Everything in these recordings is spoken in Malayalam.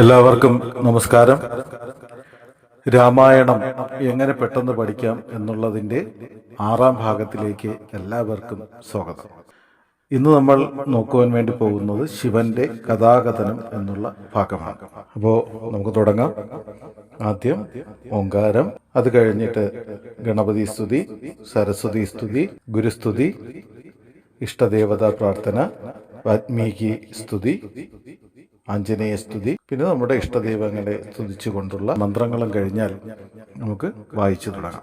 എല്ലാവർക്കും നമസ്കാരം. രാമായണം എങ്ങനെ പെട്ടെന്ന് പഠിക്കാം എന്നുള്ളതിന്റെ ആറാം ഭാഗത്തിലേക്ക് എല്ലാവർക്കും സ്വാഗതം. ഇന്ന് നമ്മൾ നോക്കുവാൻ വേണ്ടി പോകുന്നത് ശിവന്റെ കഥാകഥനം എന്നുള്ള ഭാഗമാണ്. അപ്പോ നമുക്ക് തുടങ്ങാം. ആദ്യം ഓങ്കാരം അത് കഴിഞ്ഞിട്ട് ഗണപതി സ്തുതി സരസ്വതി സ്തുതി ഗുരുസ്തുതി ഇഷ്ടദേവതാ പ്രാർത്ഥന വാത്മീകി സ്തുതി ആഞ്ജനേയ സ്തുതി പിന്നെ നമ്മുടെ ഇഷ്ടദൈവങ്ങളെ സ്തുതിച്ചുകൊണ്ടുള്ള മന്ത്രങ്ങളും കഴിഞ്ഞാൽ നമുക്ക് വായിച്ചു തുടങ്ങാം.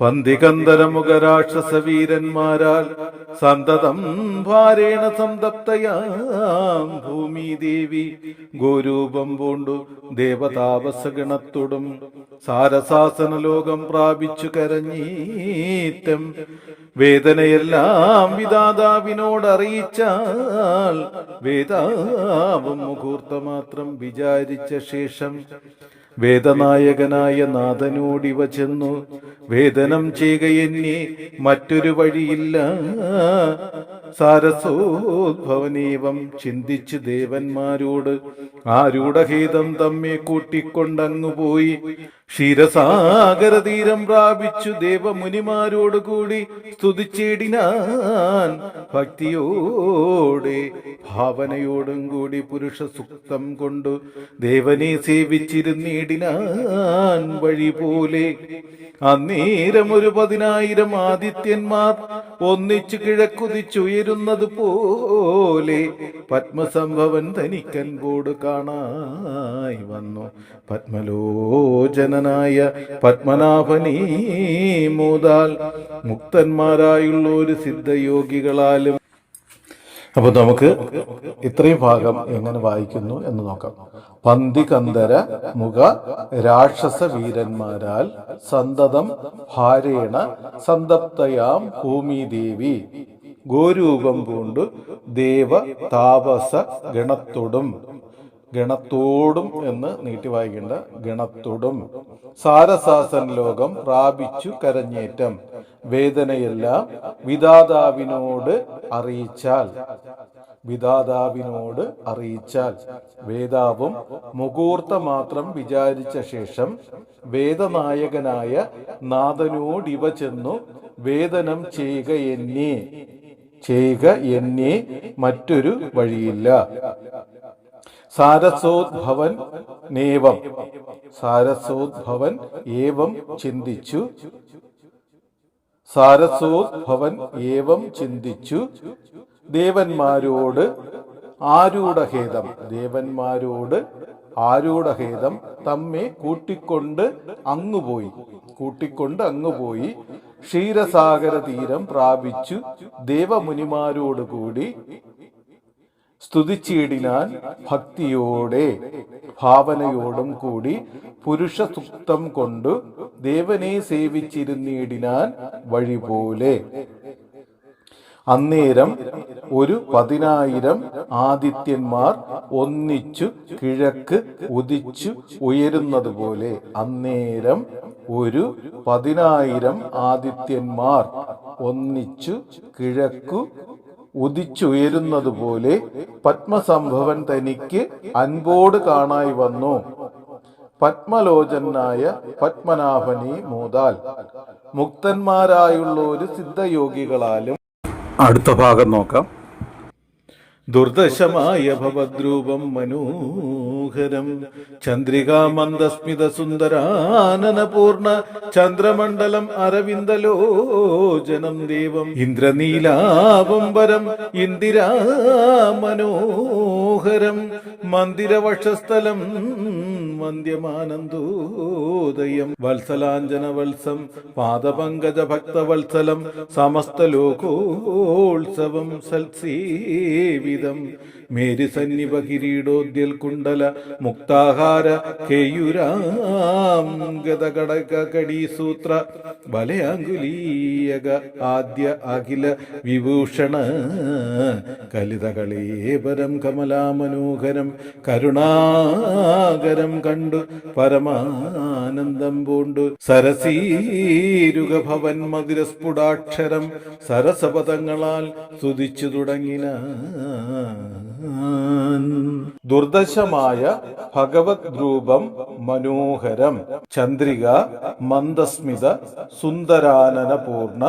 പന്തികന്ധരമുഖ രാക്ഷസ വീരന്മാരാൽ സന്തതം ഭാരേണ സംതപ്തയാം. ഭൂമി ദേവി ഗോരൂപം പൂണ്ടു ദേവതാപസഗണത്തോടും. സാരസാസന ലോകം പ്രാപിച്ചു കരഞ്ഞീറ്റം. വേദനയെല്ലാം വിധാതാവിനോടറിയിച്ചാൽ വേദാവും മുഹൂർത്തമാത്രം വിചാരിച്ച ശേഷം വേദനായകനായ നാഥനോടിവ ചെന്നു വേദനം ചെയ്യുകയെന്നെ മറ്റൊരു വഴിയില്ല. സാരസോദ്ഭവനീവം ചിന്തിച്ച് ദേവന്മാരോട് ആരൂഢഹേതം തമ്മെ കൂട്ടിക്കൊണ്ടങ്ങു പോയി ക്ഷീരസാഗര തീരം പ്രാപിച്ചു ദേവമുനിമാരോട് കൂടി സ്തുതിച്ചേടിനാൻ. ഭക്തിയോടെ ഭാവനയോടും കൂടി പുരുഷ സുക്തം കൊണ്ടു ദേവനെ സേവിച്ചിരുന്നേടിനാൻ വഴി പോലെ അന്നേരം ഒരു പതിനായിരം ആദിത്യന്മാർ ഒന്നിച്ചു കിഴക്കുതിച്ചുയരുന്നത് പോലെ പത്മസംഭവൻ തനിക്കൻപോട് കാണായി വന്നു. പത്മലോചനനായ പത്മനാഭനീ മൂതാൽ മുക്തന്മാരായുള്ള ഒരു സിദ്ധയോഗികളാലും. അപ്പൊ നമുക്ക് ഇത്രയും ഭാഗം എങ്ങനെ വായിക്കുന്നു എന്ന് നോക്കാം. പന്തികന്ധര മുഖ രാക്ഷസ വീരന്മാരാൽ സന്തതം ഭാരേണ സന്തപ്തയാം ഭൂമിദേവി. ഗോരൂപം പൂണ്ടു ദേവ താപസ ഗണത്തോടും. ഗണത്തോടും എന്ന് നീട്ടി വായിക്കേണ്ട ഗണത്തോടും. സാരസാസൻ ലോകം പ്രാപിച്ചു കരഞ്ഞേറ്റം. വേദനയെല്ലാം വിദാതാവിനോട് അറിയിച്ചാൽ. വിധാതാവിനോട് അറിയിച്ചാൽ. വേദാവും മുഹൂർത്ത മാത്രം വിചാരിച്ച ശേഷം വേദനായകനായ നാഥനോടിവ ചെന്നു വേദനം ചെയ്യുക എന്നേ ചെയ്യുക എന്നേ മറ്റൊരു വഴിയില്ല. സാരസോദ്ഭവൻ നേവം സാരസോദ്ഭവൻ ഏവം ചിന്തിച്ചു സാരസോദ്ഭവൻ ഏവം ചിന്തിച്ചു ദേവന്മാരോട് ആരൂഢഹേതം. ദേവന്മാരോട് ആരൂഢഹേതം തമ്മെ കൂട്ടിക്കൊണ്ട് അങ്ങുപോയി. കൂട്ടിക്കൊണ്ട് അങ്ങുപോയി. ക്ഷീരസാഗര തീരം പ്രാപിച്ചു. ദേവമുനിമാരോടുകൂടി സ്തുതിച്ചിടിനാൻ ഭക്തിയോടെ ഭാവനയോടും കൂടി പുരുഷ സുക്തം കൊണ്ടു ദേവനെ സേവിച്ചിരുന്നിടിനാൻ വഴിപോലെ. അന്നേരം ഒരു പതിനായിരം ആദിത്യന്മാർ ഒന്നിച്ചു കിഴക്ക് ഉദിച്ചു ഉയരുന്നത് പോലെ അന്നേരം ഒരു പതിനായിരം ആദിത്യന്മാർ ഒന്നിച്ചു കിഴക്കു ഉദിച്ചുയരുന്നത് പോലെ പത്മസംഭവൻ തനിക്ക് അൻപോട് കാണായി വന്നു. പത്മലോചനായ പത്മനാഭനെ മൂതാൽ. മുക്തന്മാരായുള്ള ഒരു സിദ്ധയോഗികളാലും അടുത്ത ഭാഗം നോക്കാം. ദുർദശമായ ഭവദ്രൂപം മനോഹരം. ചന്ദ്രികാമന്ദസ്മിത സുന്ദരാനനപൂർണ ചന്ദ്രമണ്ഡലം അരവിന്ദലോചനം ദേവം. ഇന്ദ്രനീലാവംബരം ഇന്ദിരാ മനോഹരം. മന്ദിരവക്ഷസ്ഥലം വന്ദ്യമാനന്ദോദയം വത്സലാഞ്ജന വത്സം പാദപങ്കജ ഭക്തവത്സലം സമസ്ത ലോകോത്സവം സൽസീവിതം. മേരി സന്നിപ കിരീടോദ്യൽ കുണ്ടല മുക്താഹാര കേയുരാം ഗതകടക വലയാങ്കുലീയക ആദ്യ അഖില വിഭൂഷണ കലിതകളേപരം കമലാമനോഹരം കരുണാകരം കണ്ടു പരമാനന്ദം പൂണ്ടു. സരസീരുക ഭവൻ മധുരസ്ഫുടാക്ഷരം സരസപദങ്ങളാൽ സ്തുതിച്ചു തുടങ്ങിന ദുർദശമായ ഭഗവത് രൂപം മനോഹരം. ചന്ദ്രിക മന്ദസ്മിത സുന്ദരാനനപൂർണ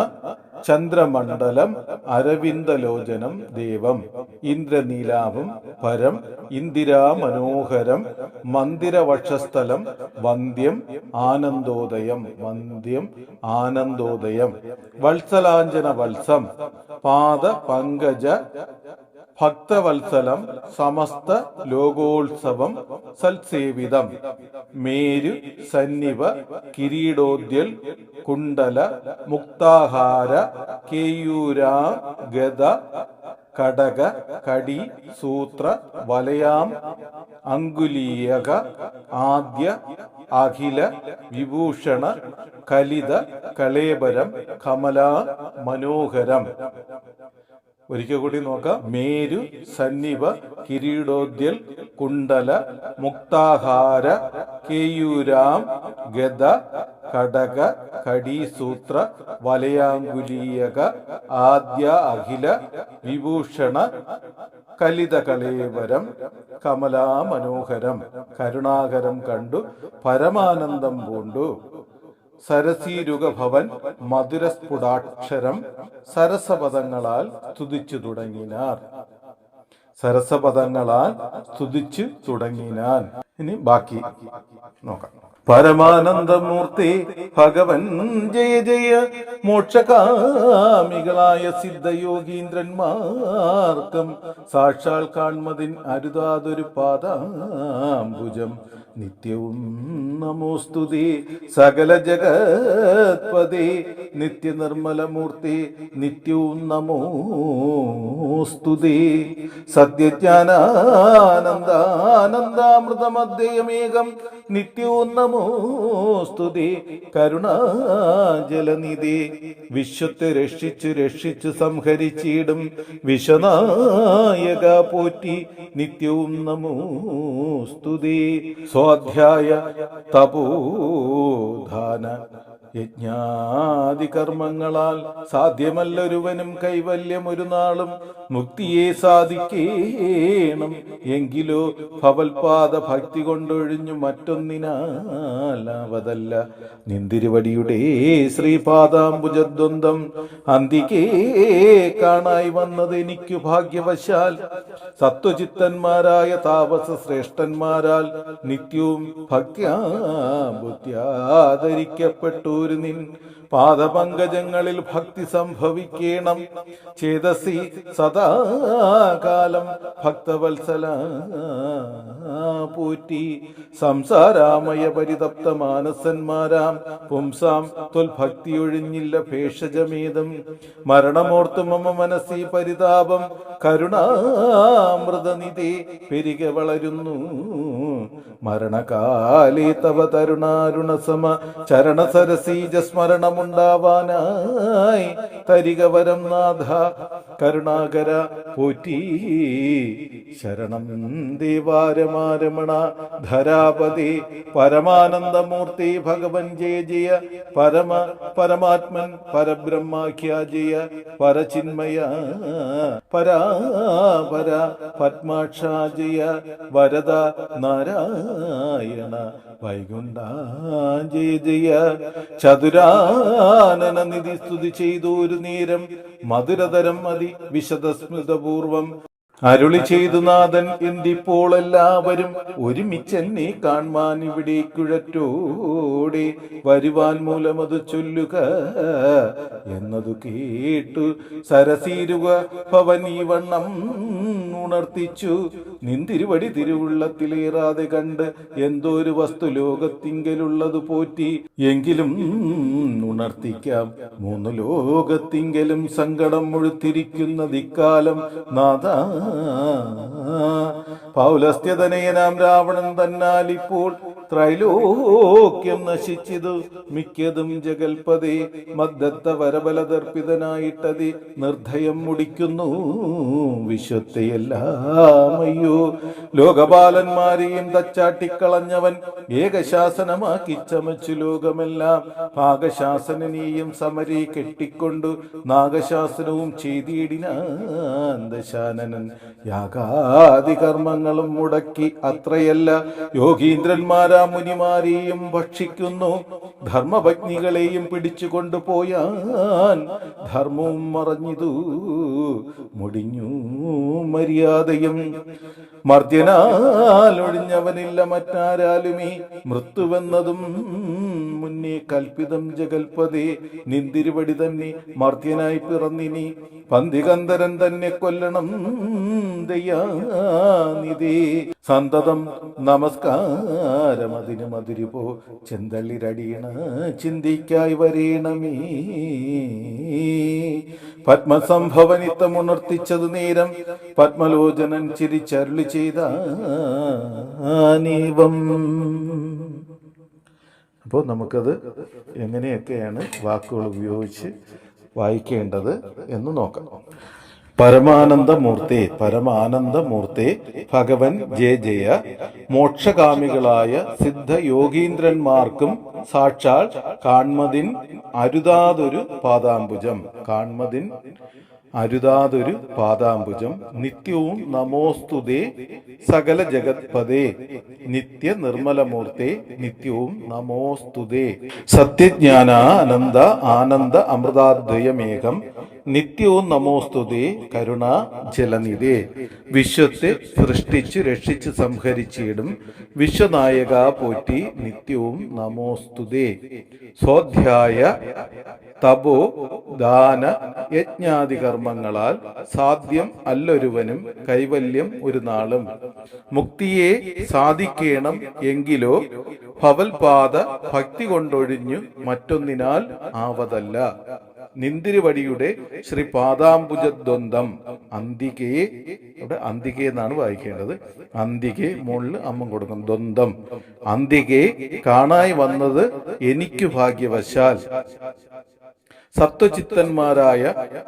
ചന്ദ്രമണ്ഡലം അരവിന്ദലോചനം ദേവം ഇന്ദ്രനീലാഭം പരം ഇന്ദിരാ മനോഹരം മന്ദിരവക്ഷസ്ഥലം വന്ദ്യം ആനന്ദോദയം വന്ദ്യം ആനന്ദോദയം വത്സലാഞ്ജന വത്സം പാദ പങ്കജ ഭക്തവത്സലം സമസ്ത ലോകോത്സവം സൽസേവിതം. മേരു സന്നിവ കിരീടോദ്യൽ കുണ്ടല മുക്താഹാര കേയൂരാ ഗത കടക കടി സൂത്ര വലയാം അങ്കുലീയക ആദ്യ അഖില വിഭൂഷണ കലിത കളേബരം കമലാ മനോഹരം. ഒരിക്കൽ കൂടി നോക്കാം. മേരു സന്നിവ കിരീടോദ്യൽ കുണ്ടല മുക്താഹാര കേയൂരാം ഗത കടക കടീസൂത്ര വലയാങ്കുലീയക ആദ്യ അഖില വിഭൂഷണ കലിതകളേവരം കമലാ മനോഹരം കരുണാകരം കണ്ടു പരമാനന്ദം പൂണ്ടു. സരസീരുഗഭവൻ മധുരസ്ഫുടാക്ഷരം സരസപദങ്ങളാൽ സ്തുതിച്ചു തുടങ്ങിനാർ. സരസപദങ്ങളാൽ സ്തുതിച്ചു തുടങ്ങിനാൻ. ഇനി ബാക്കി നോക്കാം. പരമാനന്ദമൂർത്തി ഭഗവൻ ജയ ജയ മോക്ഷകാമികളായ സിദ്ധയോഗീന്ദ്രന്മാർക്കും സാക്ഷാൽ കാൺമതിൻ അരുതാതൊരു പാദാംബുജം. നിത്യവും നമോസ്തുതി സകല ജഗത്പതി നിത്യനിർമ്മലമൂർത്തി നിത്യവും നമോസ്തുതി സത്യജ്ഞാനാനന്ദാനന്ദാമൃതമദ്യയമേകം നിത്യവും നമോസ്തുതി കരുണാജലനിധി. വിശ്വത്തെ രക്ഷിച്ചു രക്ഷിച്ചു സംഹരിച്ചിടും. വിശ്വനായക പോറ്റി നിത്യവും നമോ സ്തുതി. സ്വാധ്യായ തപോധാന. യജ്ഞാദി കർമ്മങ്ങളാൽ സാധ്യമല്ലൊരുവനും കൈവല്യം ഒരു നാളും മുക്തിയെ സാധിക്കേണം. എങ്കിലോ ഭവൽപാദ ഭക്തി കൊണ്ടൊഴിഞ്ഞു മറ്റൊന്നിനാലാവതല്ല. നിന്തിരുവടിയുടെ ശ്രീപാദാംബുജദ്വന്ദം അന്തികേ കാണായി വന്നത് എനിക്കു ഭാഗ്യവശാൽ. സത്വചിത്തന്മാരായ താപസ ശ്രേഷ്ഠന്മാരാൽ നിത്യവും ഭക്യാ ബുദ്ധ്യാദരിക്കപ്പെട്ടു ഒരു നിൻ പാദപങ്കജങ്ങളിൽ ഭക്തി സംഭവിക്കണം. ചേതസി സദാകാലം ഭക്തവത്സല പൂറ്റി. സംസാരാമയ പരിതപ്ത മാനസന്മാരാം പുംസാം തൊൽഭക്തി ഒഴിഞ്ഞില്ല ഭേഷജമേതം. മരണമോർത്തു മമ മനസ്സി പരിതാപം. കരുണാമൃതനിധി പെരികെ വളരുന്നു. മരണകാലേ തവ തരുണാരുണസമ. ചരണസരസീജ സ്മരണമുണ്ടാവാനായി തരിക വരം നാഥ കരുണാകര പോറ്റി. ശരണം ദേവാരമാരമണ ധരാപതി പരമാനന്ദമൂർത്തി ഭഗവൻ ജയ ജയ പരമ പരമാത്മൻ പരബ്രഹ്മാഖ്യ ജയ പരചിന്മയ പരാ പര പത്മാക്ഷ ജയ വരദ നാരായണ വൈകുണ്ഠ ജയ ജയ നിധി സ്തുതി ചെയ്തു ഒരു നേരം മധുരതരം മതി വിശദസ്മൃതപൂർവം. അരുളി ചെയ്തു നാഥൻ എന്തിപ്പോൾ എല്ലാവരും ഒരുമിച്ചെന്നെ കാൺമാൻ ഇവിടെ കുഴറ്റോടെ വരുവാൻ മൂലമത് ചൊല്ലുക എന്നതു കേട്ടു സരസീരുക ഈ വണ്ണം ഉണർത്തിച്ചു. നിന്തിരുവടി തിരുവുള്ളത്തിലേറാതെ കണ്ട് എന്തോ ഒരു വസ്തു ലോകത്തിങ്കലുള്ളത് പോറ്റി. എങ്കിലും ഉണർത്തിക്കാം. മൂന്ന് ലോകത്തിങ്കലും സങ്കടം മുഴുത്തിരിക്കുന്ന ദിക്കാലം നാഥ പൗലസ്ത്യതനയനാം രാവണൻ തന്നാൽ ഇപ്പോൾ ത്രൈലോക്യം നശിച്ചിതു. മിക്കതും ജഗൽപതി മദ്ദത്ത വരബലതർപ്പിതനായിട്ടതി നിർദ്ധയം മുടിക്കുന്നു. വിശ്വത്തെയെല്ലാം അയ്യോ ലോകപാലന്മാരെയും തച്ചാട്ടിക്കളഞ്ഞവൻ ഏകശാസനമാക്കി ചമച്ചു ലോകമെല്ലാം. പാകശാസനനെയും സമരീ കെട്ടിക്കൊണ്ടു നാഗശാസനവും ചെയ്തിടിനാൻ ദശാനനൻ യാഗാദി കർമ്മങ്ങളും മുടക്കി അത്രയല്ല. യോഗീന്ദ്രന്മാരാ മുനിമാരെയും ഭക്ഷിക്കുന്നു. ധർമ്മപത്നികളെയും പിടിച്ചു കൊണ്ടുപോയാൻ ധർമ്മവും മറഞ്ഞിതു. മുടിഞ്ഞു മര്യാദയും. മർദ്ദനാൽ ഒഴിഞ്ഞവനില്ല ഈ മൃത്യുവെന്നതും മുന്നേ കൽപ്പിതം ജഗൽപതേ. നിന്തിരുവടി തന്നെ മർദ്ദനായി പിറന്നിനി. പന്തികന്ധരൻ തന്നെ കൊല്ലണം ദയാനിധി. സന്തതം നമസ്കാരം അതിന് മതിരുപോ ചെന്തള്ളിരടിയണ ചിന്തിക്കായി വരേണമേ. പത്മസംഭവനിത്തം ഉണർത്തിച്ചത് നേരം പത്മലോചനൻ ചിരിച്ചരുളി ചെയ്ത നീവം. അപ്പോൾ നമുക്കത് എങ്ങനെയൊക്കെയാണ് വാക്കുകൾ ഉപയോഗിച്ച് വായിക്കേണ്ടത് എന്ന് നോക്കാം. പരമാനന്ദമൂർത്തി പരമാനന്ദമൂർത്തി ഭഗവൻ ജയ ജയ. മോക്ഷകാമികളായ സിദ്ധ യോഗീന്ദ്രന്മാർക്കും സാക്ഷാൽ കാൺമതിൻ അരുതാതൊരു പാദാംബുജം. കാൺമതിൻ അരുതാതൊരു പാദാംബുജം. നിത്യവും നമോസ്തുതേ സകല ജഗത്പദേ നിത്യ നിർമ്മലമൂർത്തേ നിത്യവും നമോസ്തുതേ സത്യജ്ഞാന അനന്ത ആനന്ദ അമൃതാദ്വയമേകം. നിത്യവും നമോസ്തുതി കരുണ ജലനിധി. വിശ്വത്തെ സൃഷ്ടിച്ച് രക്ഷിച്ച് സംഹരിച്ചിടും. വിശ്വനായക പോറ്റി നിത്യവും നമോസ്തുതി സ്വാധ്യായ തപോ ദാന യജ്ഞാദി കർമ്മങ്ങളാൽ സാധ്യം അല്ലൊരുവനും കൈവല്യം ഒരു നാളും. മുക്തിയെ സാധിക്കണം എങ്കിലോ ഭവൽപാത ഭക്തി കൊണ്ടൊഴിഞ്ഞു മറ്റൊന്നിനാൽ ആവതല്ല. നിന്തിരുവടിയുടെ ശ്രീ പാദാംബുജദ്വന്ദം അന്തികയെ ഇവിടെ അന്തികെ എന്നാണ് വായിക്കേണ്ടത്. അന്തികെ മുകളിൽ അമ്മ കൊടുക്കും ദ്വന്ദം അന്തികെ കാണായി വന്നത് എനിക്ക് ഭാഗ്യവശാൽ. സത്വചിത്തന്മാരായ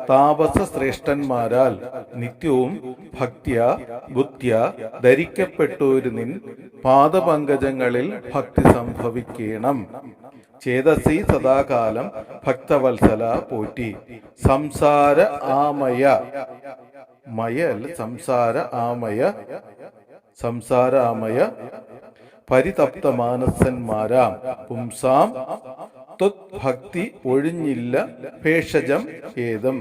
താപസ ശ്രേഷ്ഠന്മാരാൽ നിത്യവും ഭക്തിയ ബുദ്ധിയ ധരിക്കപ്പെട്ടോരു നിൻ പാദപങ്കജങ്ങളിൽ ഭക്തി സംഭവിക്കണം. ചേതസി സദാകാലം ഭക്തവത്സല പോറ്റി. സംസാര ആമയ. മയൽ സംസാര ആമയ. സംസാര ആമയ. പരിതപ്ത മാനസന്മാരാം പുംസാം. ത്വത്ഭക്തി ഒഴിഞ്ഞില്ല ഭേഷജം ഏതം.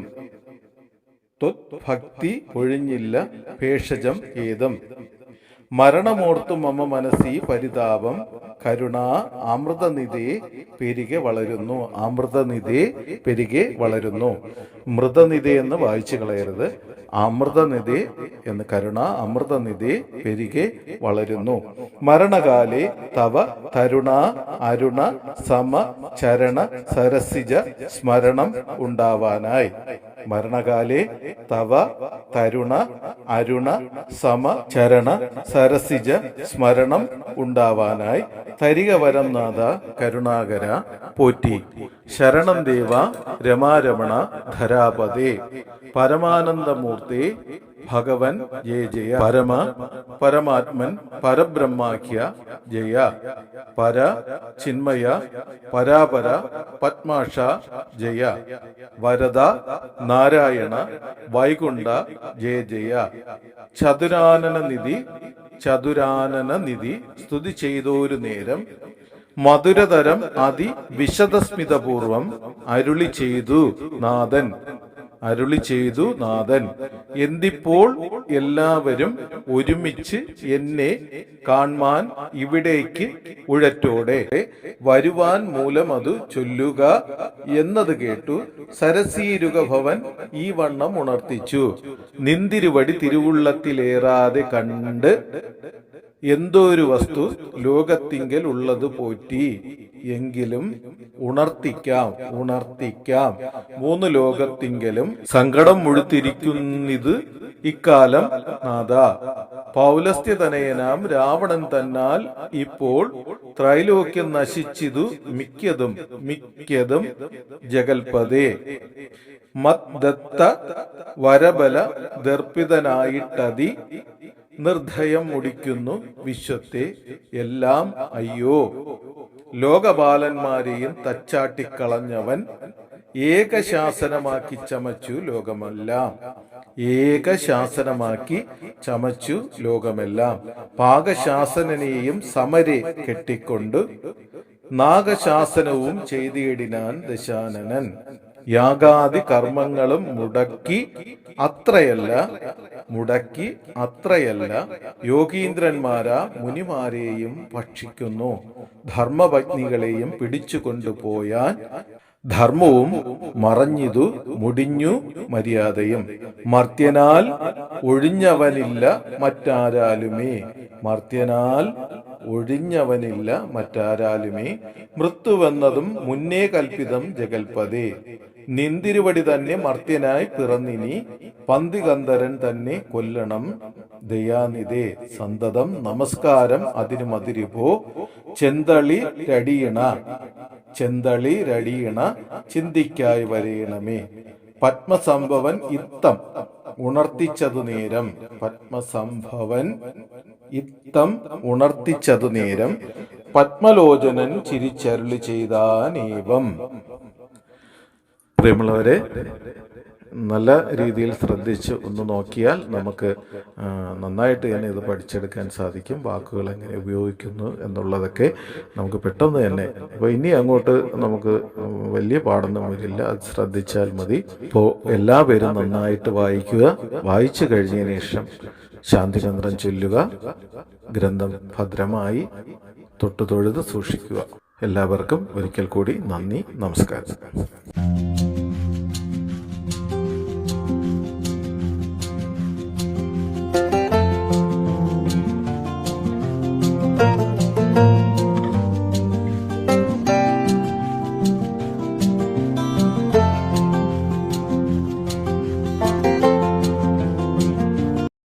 ത്വത്ഭക്തി ഒഴിഞ്ഞില്ല ഭേഷജം ഏതം. മരണമോർത്തു മമ മനസ്സി പരിതാപം. കരുണ അമൃതനിധി പെരുകെ വളരുന്നു. അമൃതനിധി പെരുകെ വളരുന്നു. മൃതനിധി എന്ന് വായിച്ചു കളയരുത്. അമൃതനിധി എന്ന് കരുണ അമൃതനിധി പെരുകെ വളരുന്നു. മരണകാലേ തവ തരുണ അരുണ സമ ചരണ സരസിജ സ്മരണം ഉണ്ടാവാനായി. മരണകാലേ തവ തരുണ അരുണ സമ ചരണ സരസിജ സ്മരണം ഉണ്ടാവാനായി തരിക വരം നാഥ കരുണാകര പോറ്റി. ശരണം ദേവ രമാരമണ ധരാപതേ. പരമാനന്ദമൂർത്തി ഭഗവൻ ജയ ജയ പരമ പരമാത്മൻ പരബ്രഹ്മാഖ്യ ജയ പര ചിന്മയ പരാപര പത്മാഷ ജയ വരദ നാരായണ വൈകുണ്ഠ ജയ ജയ. ചതുരാനന നിധി ചതുരാനന നിധി സ്തുതി ചെയ്തോരു നേരം മധുരതരം അതി വിശദസ്മിതപൂർവം അരുളി ചെയ്തു നാഥൻ. അരുളി ചെയ്തു നാഥൻ എന്തിപ്പോൾ എല്ലാവരും ഒരുമിച്ച് എന്നെ കാൺമാൻ ഇവിടേക്ക് ഉഴറ്റോടെ വരുവാൻ മൂലം അത് ചൊല്ലുക എന്നത് കേട്ടു സരസീരുക ഭവൻ ഈ വണ്ണം ഉണർത്തിച്ചു. നിന്തിരുവടി തിരുവുള്ളത്തിലേറാതെ കണ്ട് എന്തോ ഒരു വസ്തു ലോകത്തിങ്കൽ ഉള്ളത് പോറ്റി. എങ്കിലും ഉണർത്തിക്കാം ഉണർത്തിക്കാം. മൂന്ന് ലോകത്തിങ്കലും സങ്കടം മുഴുത്തിരിക്കുന്നിത് ഇക്കാലം നാഥ. പൗലസ്ത്യതനയനാം രാവണൻ തന്നാൽ ഇപ്പോൾ ത്രൈലോക്യം നശിച്ചിതു മിക്കതും മിക്കതും ജഗൽപതേ. മദ്ദത്ത വരബല ദർപ്പിതനായിട്ടതി നിർദ്ധയം മുടിക്കുന്നു വിശ്വത്തെ. എല്ലാം അയ്യോ ലോകപാലന്മാരെയും തച്ചാട്ടിക്കളഞ്ഞവൻ ഏകശാസനമാക്കി ചമച്ചു ലോകമെല്ലാം. ഏകശാസനമാക്കി ചമച്ചു ലോകമെല്ലാം. പാകശാസനനെയും സമരെ കെട്ടിക്കൊണ്ട് നാഗശാസനവും ചെയ്തിടിനാൻ ദശാനനൻ. യാഗാദി കർമ്മങ്ങളും മുടക്കി അത്രയല്ല മുടക്കി അത്രയല്ല യോഗീന്ദ്രന്മാരാ മുനിമാരെയും ഭക്ഷിക്കുന്നു. ധർമ്മപത്നികളെയും പിടിച്ചു കൊണ്ടുപോയാൻ ധർമ്മവും മറഞ്ഞിതു മുടിഞ്ഞു മര്യാദയും. മർത്യനാൽ ഒഴിഞ്ഞവനില്ല മറ്റാരാലുമേ. മർത്യനാൽ ഒഴിഞ്ഞവനില്ല മറ്റാരാലുമേ. മൃത്യുവെന്നതും മുന്നേ കൽപ്പിതം ജഗൽപതേ. നിന്തിരുവടി തന്നെ മർത്യനായി പിറന്നിനി പന്തികന്ധരൻ തന്നെ കൊല്ലണം. ദയാനിതേ സന്തതം നമസ്കാരം അതിനു മതിരിപോ ചെന്തളി രടിയണ ചെന്തളി രടിയണ ചിന്തിക്കായി വരയണമേ പത്മസംഭവൻ ഇത്തം ഉണർത്തിച്ചതു നേരം. പത്മസംഭവൻ ഇത്തം ഉണർത്തിച്ചതു നേരം. പത്മലോചനൻ ചിരിച്ചരുളി ചെയ്താനേവം. പ്രിയമുള്ളവരെ നല്ല രീതിയിൽ ശ്രദ്ധിച്ച് ഒന്ന് നോക്കിയാൽ നമുക്ക് നന്നായിട്ട് തന്നെ ഇത് പഠിച്ചെടുക്കാൻ സാധിക്കും വാക്കുകൾ എങ്ങനെ ഉപയോഗിക്കുന്നു എന്നുള്ളതൊക്കെ നമുക്ക് പെട്ടെന്ന് തന്നെ. അപ്പോൾ ഇനി അങ്ങോട്ട് നമുക്ക് വലിയ പാടൊന്നും വരില്ല അത് ശ്രദ്ധിച്ചാൽ മതി. ഇപ്പോൾ എല്ലാവരും നന്നായിട്ട് വായിക്കുക. വായിച്ചു കഴിഞ്ഞതിന് ശേഷം ശാന്തിചന്ദ്രൻ ചൊല്ലുക. ഗ്രന്ഥം ഭദ്രമായി തൊട്ടു തൊഴുത് സൂക്ഷിക്കുക. എല്ലാവർക്കും ഒരിക്കൽ കൂടി നന്ദി നമസ്കാരം.